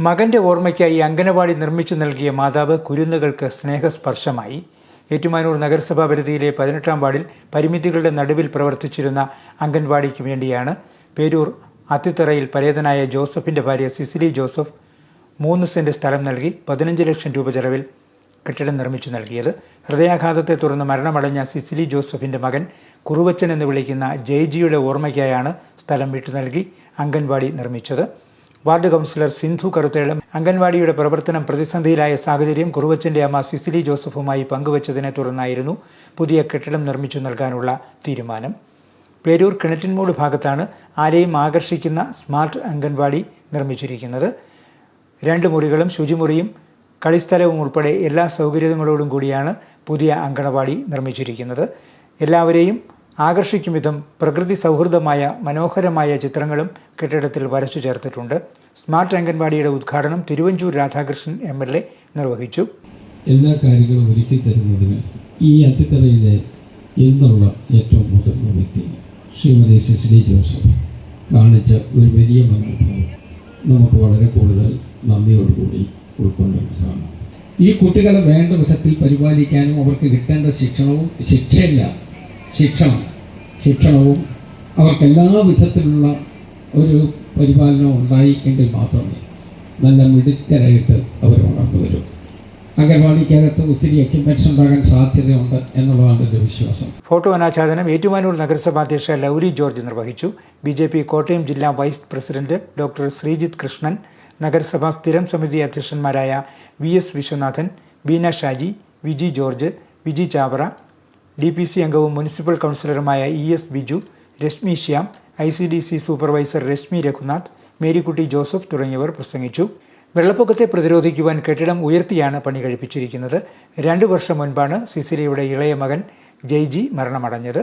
മകന്റെ ഓർമ്മയ്ക്കായി അംഗനവാടി നിർമ്മിച്ചു നൽകിയ മാതാവ് കുരുന്നുകൾക്ക് സ്നേഹസ്പർശമായി. ഏറ്റുമാനൂർ നഗരസഭാ പരിധിയിലെ പതിനെട്ടാം വാർഡിൽ പരിമിതികളുടെ നടുവിൽ പ്രവർത്തിച്ചിരുന്ന അംഗൻവാടിക്ക് വേണ്ടിയാണ് പേരൂർ അത്തിത്തറയിൽ പരേതനായ ജോസഫിന്റെ ഭാര്യ സിസിലി ജോസഫ് മൂന്ന് സെന്റ് സ്ഥലം നൽകി പതിനഞ്ച് ലക്ഷം രൂപ ചെലവിൽ കെട്ടിടം നിർമ്മിച്ചു നൽകിയത്. ഹൃദയാഘാതത്തെ തുടർന്ന് മരണമടഞ്ഞ സിസിലി ജോസഫിന്റെ മകൻ കുറുവച്ചൻ എന്ന് വിളിക്കുന്ന ജയ്ജിയുടെ ഓർമ്മയ്ക്കായാണ് സ്ഥലം വിട്ടു നൽകി അംഗൻവാടി നിർമ്മിച്ചത്. വാർഡ് കൗൺസിലർ സിന്ധു കറുത്തേളം അംഗൻവാടിയുടെ പ്രവർത്തനം പ്രതിസന്ധിയിലായ സാഹചര്യം കുറുവച്ചന്റെ അമ്മ സിസിലി ജോസഫുമായി പങ്കുവച്ചതിനെ തുടർന്നായിരുന്നു പുതിയ കെട്ടിടം നിർമ്മിച്ചു നൽകാനുള്ള തീരുമാനം. പേരൂർ കിണറ്റിൻമൂട് ഭാഗത്താണ് ആരെയും ആകർഷിക്കുന്ന സ്മാർട്ട് അംഗൻവാടി നിർമ്മിച്ചിരിക്കുന്നത്. രണ്ട് മുറികളും ശുചിമുറിയും കളിസ്ഥലവും ഉൾപ്പെടെ എല്ലാ സൗകര്യങ്ങളോടും കൂടിയാണ് പുതിയ അങ്കണവാടി നിർമ്മിച്ചിരിക്കുന്നത്. എല്ലാവരെയും ആകർഷിക്കും വിധം പ്രകൃതി സൗഹൃദമായ മനോഹരമായ ചിത്രങ്ങളും കെട്ടിടത്തിൽ വരച്ചു ചേർത്തിട്ടുണ്ട്. സ്മാർട്ട് അംഗൻവാടിയുടെ ഉദ്ഘാടനം Thiruvanchoor Radhakrishnan M L A നിർവഹിച്ചു. എല്ലാ കാര്യങ്ങളും ഒരുക്കി തരുന്നതിന് ഈ അത്തിത്തറയിലെ ഇന്നുള്ള ഏറ്റവും മുതിർന്ന വ്യക്തി ശ്രീമതി സിസിലി ജോസഫ് കാണിച്ച ഒരു വലിയ മനോഭാവം നമുക്ക് വളരെ കൂടുതൽ നന്ദിയോടുകൂടി ഉൾക്കൊണ്ടതാണ് ഈ കുട്ടികളെ വേണ്ട വിധത്തിൽ പരിപാലിക്കാനും അവർക്ക് കിട്ടേണ്ട ശിക്ഷണവും ശിക്ഷയില്ല. ശിക്ഷണം. ശിക്ഷണവും അവർക്ക് എല്ലാ വിധത്തിലുള്ള ഒരു പരിപാലനവും ഉണ്ടായിക്കെങ്കിൽ മാത്രമേ നല്ല മിടുക്കരായിട്ട് അവർ വളർന്നു വരും. അംഗൻവാടിക്കകത്ത് ഒത്തിരി എക്യുപ്മെന്റ്സ് ഉണ്ടാകാൻ സാധ്യതയുണ്ട് എന്നുള്ളതാണ് എന്റെ വിശ്വാസം. ഫോട്ടോ അനാച്ഛാദനം ഏറ്റുമാനൂർ നഗരസഭാ അധ്യക്ഷ ലൗലി ജോർജ് നിർവഹിച്ചു. ബി ജെ പി കോട്ടയം ജില്ലാ vice president doctor Sreejith Krishnan നഗരസഭാ സ്ഥിരം സമിതി അധ്യക്ഷന്മാരായ V S Viswanathan Beena Shaji Viji George Viji Chavara D P C അംഗവും municipal കൗൺസിലറുമായ E S Biju Rashmi Shyam I C D C supervisor Rashmi Raghunath Marykutty Joseph തുടങ്ങിയവർ പ്രസംഗിച്ചു. വെള്ളപ്പൊക്കത്തെ പ്രതിരോധിക്കുവാൻ കെട്ടിടം ഉയർത്തിയാണ് പണി കഴിപ്പിച്ചിരിക്കുന്നത്. രണ്ടു വർഷം മുൻപാണ് സിസിലിയുടെ ഇളയ മകൻ ജയ്ജി മരണമടഞ്ഞത്.